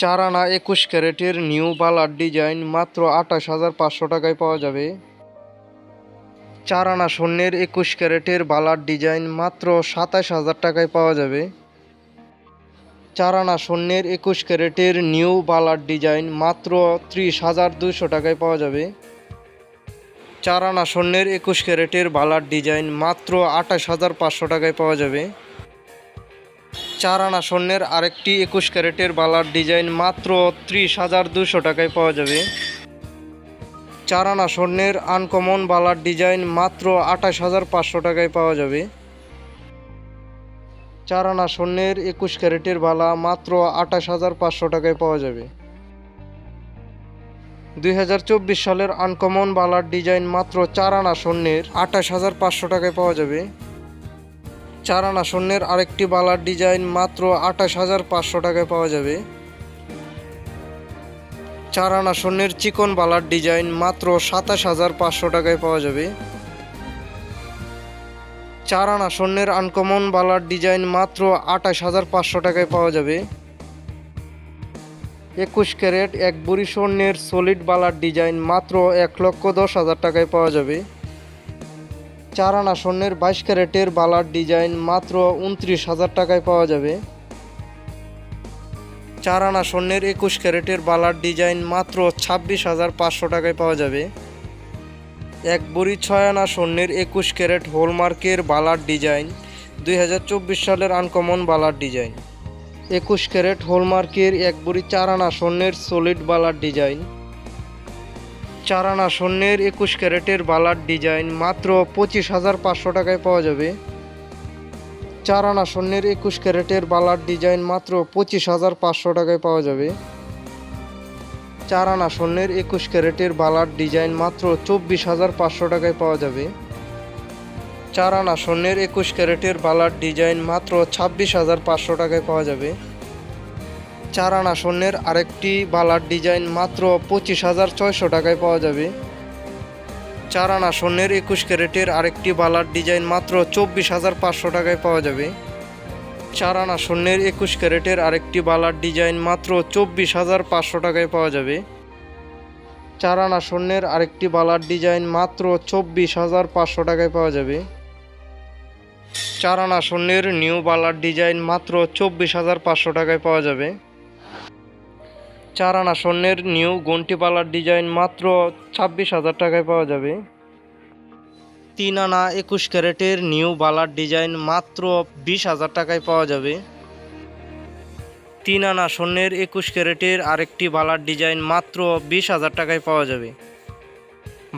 চার আনা একুশ ক্যারেটের নিউ বালার ডিজাইন মাত্র আঠাশ হাজার পাঁচশো টাকায় পাওয়া যাবে। চার আনা স্বর্ণের একুশ ক্যারেটের বালার ডিজাইন মাত্র সাতাশ হাজার টাকায় পাওয়া যাবে। চার আনা স্বর্ণের একুশ ক্যারেটের নিউ বালার ডিজাইন মাত্র ত্রিশ হাজার দুশো টাকায় পাওয়া যাবে। চার আনা স্বর্ণের একুশ ক্যারেটের বালার ডিজাইন মাত্র আঠাশ হাজার পাঁচশো টাকায় পাওয়া যাবে। চার আনা স্বর্ণের আরেকটি একুশ ক্যারেটের বালার ডিজাইন মাত্র ত্রিশ হাজার দুশো টাকায় পাওয়া যাবে। চার আনা স্বর্ণের আনকমন বালার ডিজাইন মাত্র আঠাশ হাজার পাঁচশো টাকায় পাওয়া যাবে। চার আনা স্বর্ণের একুশ ক্যারেটের বালা মাত্র আঠাশ হাজার পাঁচশো টাকায় পাওয়া যাবে। দুই হাজার চব্বিশ সালের আনকমন বালার ডিজাইন মাত্র চার আনা স্বর্ণের আঠাশ হাজার পাঁচশো টাকায় পাওয়া যাবে। চার আনা আরেকটি বালার ডিজাইন মাত্র আঠাশ হাজার পাঁচশো টাকায় পাওয়া যাবে। চার আনা চিকন বালার ডিজাইন মাত্র সাতাশ হাজার পাঁচশো টাকায় পাওয়া যাবে। চার আনা আনকমন বালার ডিজাইন মাত্র আঠাশ হাজার পাঁচশো টাকায় পাওয়া যাবে। একুশ ক্যারেট এক বুড়ি স্বর্ণের সলিড বালার ডিজাইন মাত্র এক লক্ষ দশ হাজার টাকায় পাওয়া যাবে। চার আনা স্বর্ণের বাইশ ক্যারেটের বালার ডিজাইন মাত্র উনত্রিশ হাজার টাকায় পাওয়া যাবে। চার আনা স্বর্ণের একুশ ক্যারেটের বালার ডিজাইন মাত্র ছাব্বিশ হাজার পাঁচশো টাকায় পাওয়া যাবে। এক বড়ি ছয় আনা স্বর্ণের একুশ ক্যারেট হোলমার্কের বালার ডিজাইন, দুই হাজার চব্বিশ সালের আনকমন বালার ডিজাইন। একুশ ক্যারেট হোলমার্কের এক বড়ি চার আনা স্বর্ণের সলিড বালার ডিজাইন চার আনা স্বর্ণের একুশ ক্যারেটের বালার ডিজাইন মাত্র পঁচিশ হাজার পাঁচশো টাকায় পাওয়া যাবে। চার আনা স্বর্ণের একুশ ক্যারেটের বালার ডিজাইন মাত্র পঁচিশ হাজার পাঁচশো টাকায় পাওয়া যাবে। চার আনা স্বর্ণের একুশ ক্যারেটের বালার ডিজাইন মাত্র চব্বিশ হাজার পাঁচশো টাকায় পাওয়া যাবে। চার আনা স্বর্ণের একুশ ক্যারেটের বালার ডিজাইন মাত্র ছাব্বিশ হাজার পাঁচশো টাকায় পাওয়া যাবে। চার আনা স্বর্ণের আরেকটি বালার ডিজাইন মাত্র পঁচিশ হাজার ছয়শো টাকায় পাওয়া যাবে। চার আনা স্বর্ণের একুশ ক্যারেটের আরেকটি বালার ডিজাইন মাত্র চব্বিশ হাজার পাঁচশো টাকায় পাওয়া যাবে। চার আনা স্বর্ণের একুশ ক্যারেটের আরেকটি বালার ডিজাইন মাত্র চব্বিশ হাজার পাঁচশো টাকায় পাওয়া যাবে। চার আনা স্বর্ণের আরেকটি বালার ডিজাইন মাত্র চব্বিশ হাজার পাঁচশো টাকায় পাওয়া যাবে। চার আনা স্বর্ণের নিউ বালার ডিজাইন মাত্র চব্বিশ হাজার পাঁচশো টাকায় পাওয়া যাবে। চার আনা স্বর্ণের নিউ গন্টি পালার ডিজাইন মাত্র ছাব্বিশ হাজার টাকায় পাওয়া যাবে। তিন আনা একুশ ক্যারেটের নিউ বালার ডিজাইন মাত্র বিশ হাজার টাকায় পাওয়া যাবে। তিন আনা স্বর্ণের একুশ ক্যারেটের আরেকটি বালার ডিজাইন মাত্র বিশ হাজার টাকায় পাওয়া যাবে।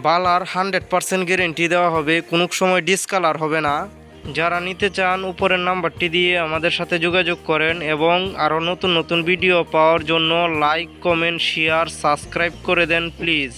বালার হান্ড্রেড পারসেন্ট গ্যারেন্টি দেওয়া হবে, কোনো সময় ডিসকালার হবে না। যারা নিতে চান, উপরের নাম্বারটি দিয়ে আমাদের সাথে যোগাযোগ করেন এবং আরও নতুন নতুন ভিডিও পাওয়ার জন্য লাইক, কমেন্ট, শেয়ার, সাবস্ক্রাইব করে দেন, প্লিজ।